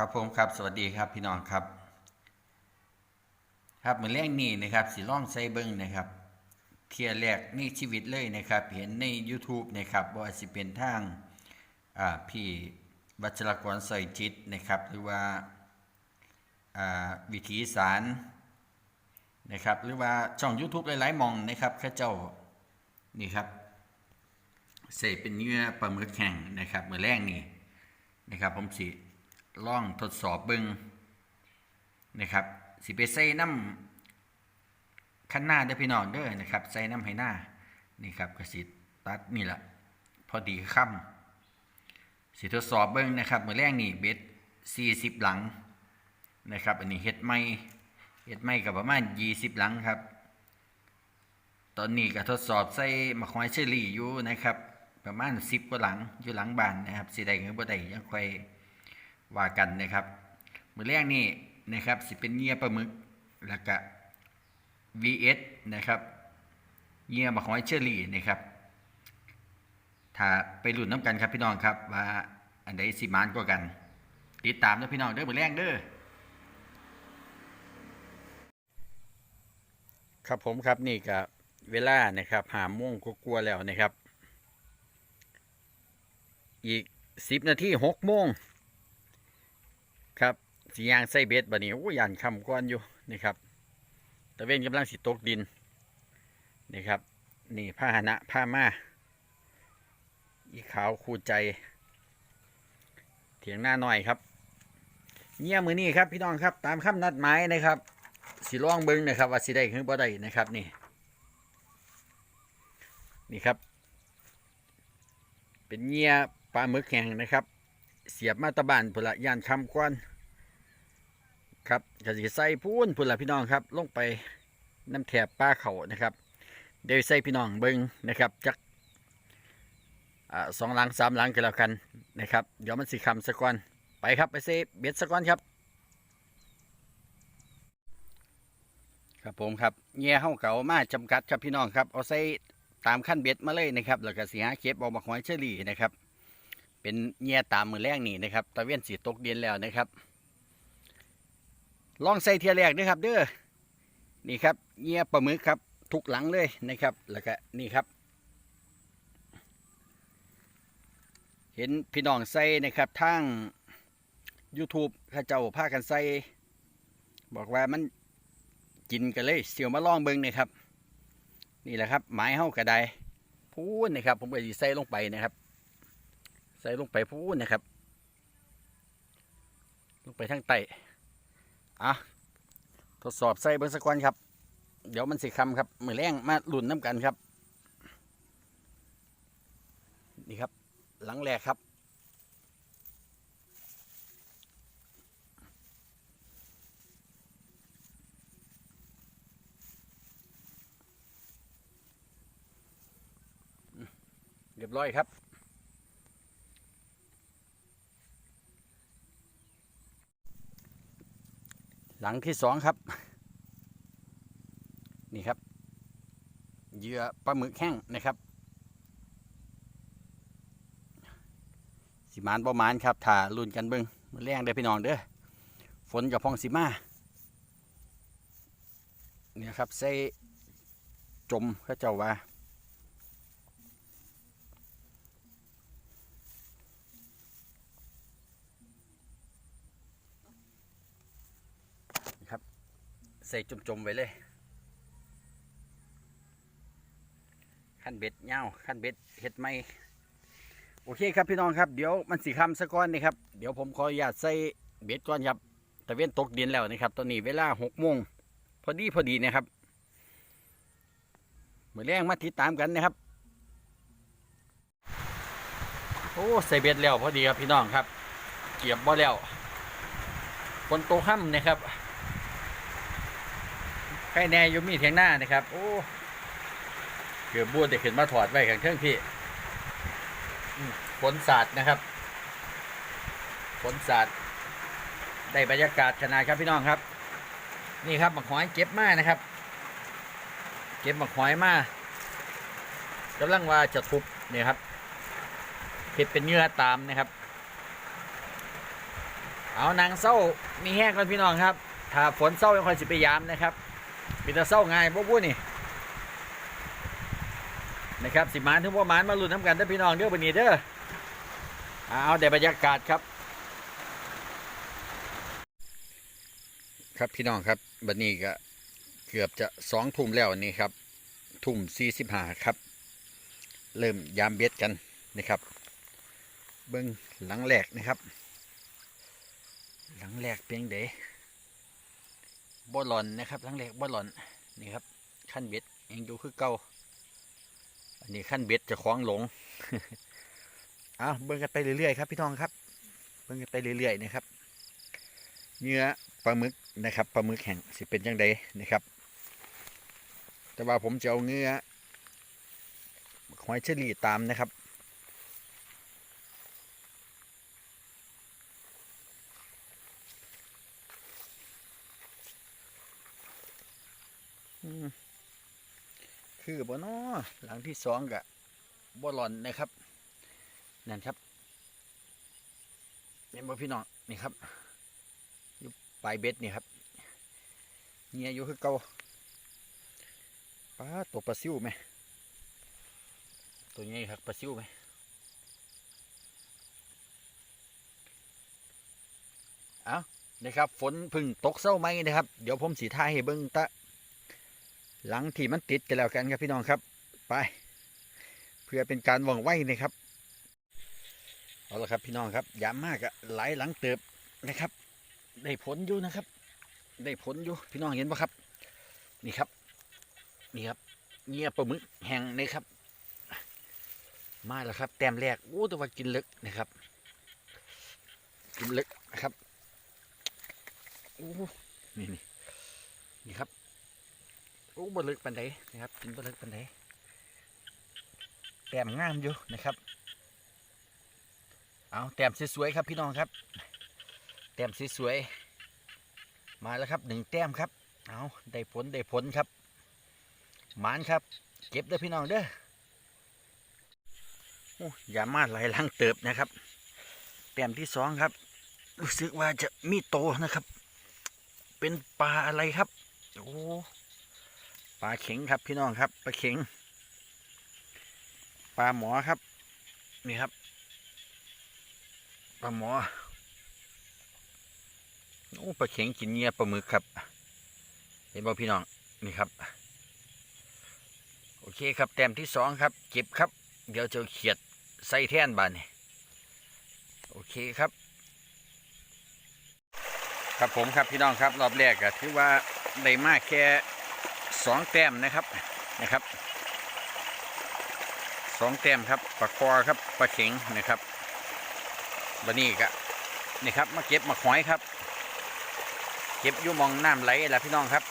ครับผมครับสวัสดีครับพี่น้องครับ ครับมือแรกนี่นะครับสีล่องไซเบิงนะครับ เทียแรกในชีวิตเลยนะครับ เห็นใน YouTube นะครับว่าสิเป็นทางอ่าพี่วัชรกรใส่จิตนะครับ หรือว่าอ่าวิถีสารนะครับหรือว่าช่อง YouTube หลายๆมองนะครับข้าเจ้านี่ครับใส่เป็นเนื้อปลาหมึกแข็งนะครับมือแรกนี่นะครับผมสิ ลองทดสอบเบิงนะครับสิไปใส่น้ำขั้นหน้าเด้อพี่น้องเด้อนะครับใส่น้ำให้หน้านี่ครับกระสิตัดนี่แหละพอดีค่ำสิทดสอบเบิงนะครับมือแรกนี่เบ็ด40หลังนะครับ อันนี้เฮ็ดไม่เฮ็ดไม่กับประมาณ20หลังครับ ตอนนี้ก็ทดสอบใส่มะขอยเชอรี่อยู่นะครับ ประมาณ10กว่าหลังอยู่หลังบ้านนะครับสิได้หรือบ่ได้ยังค่อย ว่ากันนะครับ มือแรกนี่นะครับสิเป็นเงียปลาหมึกแล้วก็ VS นะครับเงียบักหอยเชอรี่นะครับถ้าไปหลุดน้ำกันครับพี่น้องครับว่าอันใดสิมานกว่ากัน ติดตามนะพี่น้องเด้อมือแรกเด้อครับผมครับนี่ก็เวลานะครับหามงก็กลัวแล้วนะครับ อีกสิบนาทีหกโมง สียางไส้เบ็ดบัดนี้โอ้ยันคำก้อนอยู่นี่ครับตะเวนกำลังสิตกดินนี่ครับ นี่ผ้าหนะผ้ามาอีขาวคูใจ เถียงหน้าหน่อยครับเงี่ยมือนี่ครับพี่น้องครับตามคำนัดหมายนะครับสิล่องเบิ้งนะครับว่าสิได้คือบ่ได้นะครับนี่นี่ครับ เป็นเงี่ยปลาหมึกแข็งนะครับ เสียบมาตะบานพุ่นละย่านคำกวน ครับก็สิใส่พูนพุ่นละพี่น้องครับ ลงไปน้ำแถบป้าเขานะครับ เดี๋ยวใส่พี่น้องเบิ้งนะครับจักอสองหลังสามหลังกันแล้วกันนะครับ เดี๋ยวมันสิคำสะก่อนไปครับไปเซเบ็ดสะก่อนครับ ครับผมครับเงี้ยเฮาเก่ามาจำกัดครับพี่น้องครับเอาใส่ตามขั้นเบ็ดมาเลยนะครับแล้วก็สีหาเก็บเอามาหอยเชอรี่นะครับ เป็นเงี้ยตามมือแรกนี่นะครับตะเวียนสีตกเดียนแล้วนะครับ ลองใส่เทียแรกด้วยครับ เด้อนี่ครับเงียปลาหมึกครับ ทุกหลังเลยนะครับ แล้วก็นี่ครับ เห็นพี่น้องใส่นะครับทาง YouTube ข้าเจ้าพากันใส่บอกว่ามันกินกันเลยเสียวมาลองเบิ่งนะครับ นี่แหละครับไม้เฮากระไดพูนนะครับ ผมก็สิใส่ลงไปนะครับ ใส่ลงไปพูนนะครับ ลงไปทั้งไต อะทดสอบใส่เบิ้งสักวันครับ เดี๋ยวมันสิคำครับมือแรงมาหลุ่นน้ำกันครับ นี่ครับ หลังแรกครับเรียบร้อยครับ หลังที่สองครับ นี่ครับเหยื่อปลาหมึกแห้งนะครับสิมานประมาณครับถ่ารุ่นกันเบิงมือแรงเด้พี่น้องเด้อฝนกับพองสิมาเนี่ยครับใส่จมเขาเจ้าว่า ใส่จุ่มๆไว้เลยขั้นเบ็ดเงาขั้นเบ็ดเห็ดไม่โอเคครับพี่น้องครับเดี๋ยวมันสีคำสะก้อนนี่ครับเดี๋ยวผมขออนุญาตใส่เบ็ดก่อนครับตะเวนตกดินแล้วนะครับ ตอนนี้เวลาหกโมงพอดีพอดีนะครับเหมือนแรงมาติดตามกันนะครับ โอ้ใส่เบ็ดแล้วพอดีครับพี่น้องครับ เกียบบ่แล้วคนโตห้ำนะครับ ครแน่อยุมีเทียงหน้านะครับ โอ้ เกือบบัวจะขึ้นมาถอดไว้ข้างเครื่องพี่ฝนสาดนะครับฝนสาดได้บรรยากาศขนาดครับพี่น้องครับ นี่ครับหมักหอยเก็บมานะครับ เก็บหมักหอยมากำลังว่าจะทุบเนี่ยครับเห็ดเป็นเนื้อตามนะครับ เอานางเศร้ามีแห้งก่อนพี่น้องครับ ถ้าฝนเศร้ายังคอยสิไปยามนะครับ มีแต่เศร้าง่ายพวกพูดนี่นะครับสิมานถึงว่าหมานมาลุ้นน้ำกันเด้อพี่น้องเด้อวันนี้เด้อเอาเดี๋ยวบรรยากาศครับ ครับพี่น้องครับบัดนี้ก็เกือบจะสองทุ่มแล้วนี่ครับ ทุ่มสี่สิบห้าครับ เริ่มยามเบ็ดกันนะครับ เบิ้งหลังแหลกนะครับ หลังแหลกเพียงเด บ่หลอนนะครับหลังแหลกบ่หลอนนี่ครับขั้นเบ็ดยังอยู่คือเก่าอันนี้ขั้นเบ็ดจะคล้องหลงเอาเบิ้งกันไปเรื่อยๆครับพี่น้องครับเบิ้งกันไปเรื่อยๆนะครับเนื้อปลาหมึกนะครับปลาหมึกแห้งสิเป็นยังไงนะครับ แต่ว่าผมจะเอาเนื้อหอยเชอรี่ตามนะครับ คือบ่นอหลังที่สองกะบ่หลอนนะครับนั่นครับเห็นบ่พี่น้องนี่ครับอยู่ปลายเบ็ดนี่ครับเงียอยู่คือเก่าปลาตัวปลาซิวไหมตัวใหญ่ครับปลาซิวไหมเอานะครับ ฝนพึ่งตกเศร้าไหมนะครับ เดี๋ยวผมสีท่ายให้เบิ้งตะ หลังที่มันติดกันแล้วกันครับพี่น้องครับ ไป เพื่อเป็นการว่องไวนะครับเอาละครับพี่น้องครับยามมากอะหลายหลังเติบนะครับ ได้ผลอยู่นะครับ ได้ผลอยู่พี่น้องเห็นปะครับ นี่ครับ นี่ครับเงียปลาหมึกแห้งนี่ครับ มาแล้วครับ แต้มแรกโอ้แต่ว่ากินลึกนะครับ กินลึกนะครับโอ้นี่นี่นี่ครับ โอ้บลึกปันไดนะครับกินบลึกปันไดแต้มงามอยู่นะครับ เอาแต้มสวยๆครับพี่น้องครับ แต้มสวยๆมาแล้วครับหนึ่งแต้มครับ เอาได้ผลได้ผลครับหมานครับ เก็บเด้อพี่น้องเด้อโอ้อย่ามาไหลายหลังเติบนะครับ แต้มที่สองครับ รู้สึกว่าจะมีโตนะครับ เป็นปลาอะไรครับ โอ้าเข็งครับพี่น้องครับปลาเข็งปลาหมอครับ นี่ครับปลาหมอโอ้ปลาเข็งกินเงียปลาหมึกครับ เห็นบ่พี่น้องนี่ครับ โอเคครับแต้มที่สองครับ เก็บครับ เดี๋ยวจะเขียดใส่แท่นบานนี่โอเคครับ ครับผมครับพี่น้องครับรอบแรกก็ถือว่าได้มากแค่ สองแต้มนะครับนะครับสองแต้มครับปลาคอครับปลาเข็งนะครับบันนี้ก็นี่ครับมาเก็บมาหอยครับ เก็บยู่มองน้ำไหลแหละพี่น้องครับ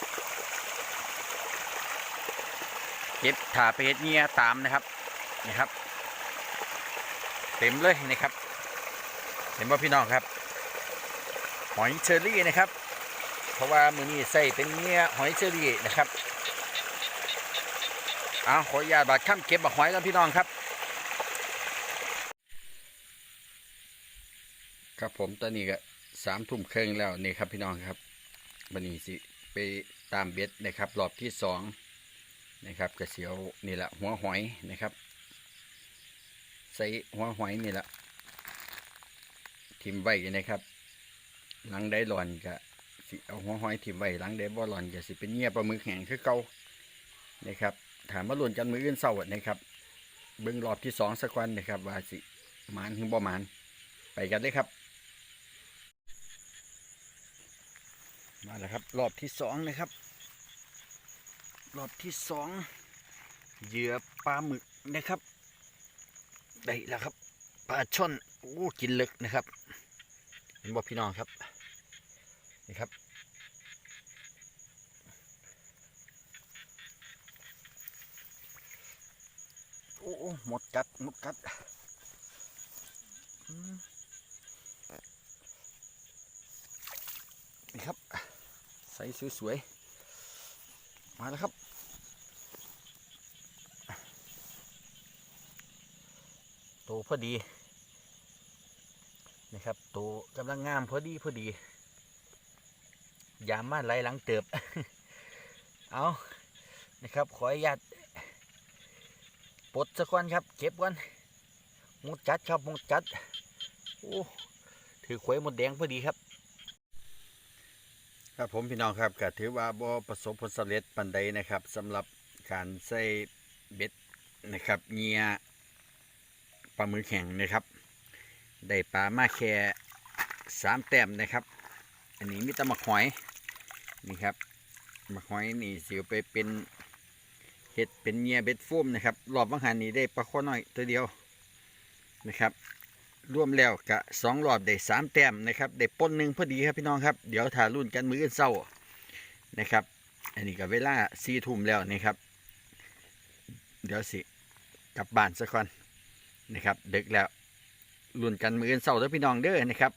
เก็บถาไปเฮ็ดเงียตามนะครับนี่ครับ เต็มเลยนะครับ เห็นว่าพี่น้องครับ หอยเชอรี่นะครับ เพราะว่ามือนี้ใส่เป็นเงี้ยหอยเชอรี่นะครับ เอาขออนุญาตบาดข้ามเก็บบักหอยกันพี่น้องครับ ครับผมตอนนี้ก็สามทุ่มครึ่งแล้วนี่ครับพี่น้องครับวันนี้สิไปตามเบ็ดนะครับรอบที่สองนะครับกระเสียวนี่แหละหัวหอยนะครับ ใส่หัวหอยนี่แหละทิมไว้นะครับ หลังได้หลอนก็สิเอาหัวหอยทิมไว้หลังได้บ่หลอนก็สิเป็นเงียบปลาหมึกแห้งคือเก่านะครับ ถามมาลุนกันมืออื่นเศร้าอะนะครับ เบิ้งรอบที่สองสักวันนะครับว่าสิหมานถึงบ่หมาน ไปกันเลยครับ มาแล้วครับ รอบที่สองนะครับ รอบที่สองเหยื่อปลาหมึกนะครับ ได้แล้วครับปลาช่อนโอ้กินลึกนะครับ เห็นบ่พี่น้องครับนี่ครับ โอ้โอ้หมดกัดหมดกัดนี่ครับ ใสสวยๆ มาแล้วครับโตพอดี นะครับตัวกำลังงามพอดีพอดี ยามมาไหลหลังเติบ เอานะครับ ขออนุญาต ปลดสักวันครับ เก็บก่อนหมดจัดครับหมดจัดโอ้ถือขวยหมดแดงพอดีครับ ครับผมพี่น้องครับก็ถือว่าบ่ประสบผลสำเร็จปันใดนะครับสำหรับการใส่เบ็ดนะครับเงียปลาหมึกแข็งนะครับ ได้ปลามาแค่สามแต้มนะครับ อันนี้มีตะมักหอยนี่ครับมักหอยนี่สิเอาไปเป็น เห็ดเป็นเงียเบ็ดฟูมนะครับรอบบางหันนี้ได้ปลาข้อน้อยตัวเดียวนะครับรวมแล้วกะสองรอบได้สามแต้มนะครับได้ปนหนึ่งพอดีครับพี่น้องครับเดี๋ยวถ่ารุ่นกันมื้ออนเศร้านะครับ อันนี้ก็เวลาสี่ทุ่มแล้วนะครับ เดี๋ยวสิกลับบ้านสักก่อนนะครับเดึกแล้วรุ่นกันมื้ออนเศร้าแล้วพี่น้องเด้อนะครับ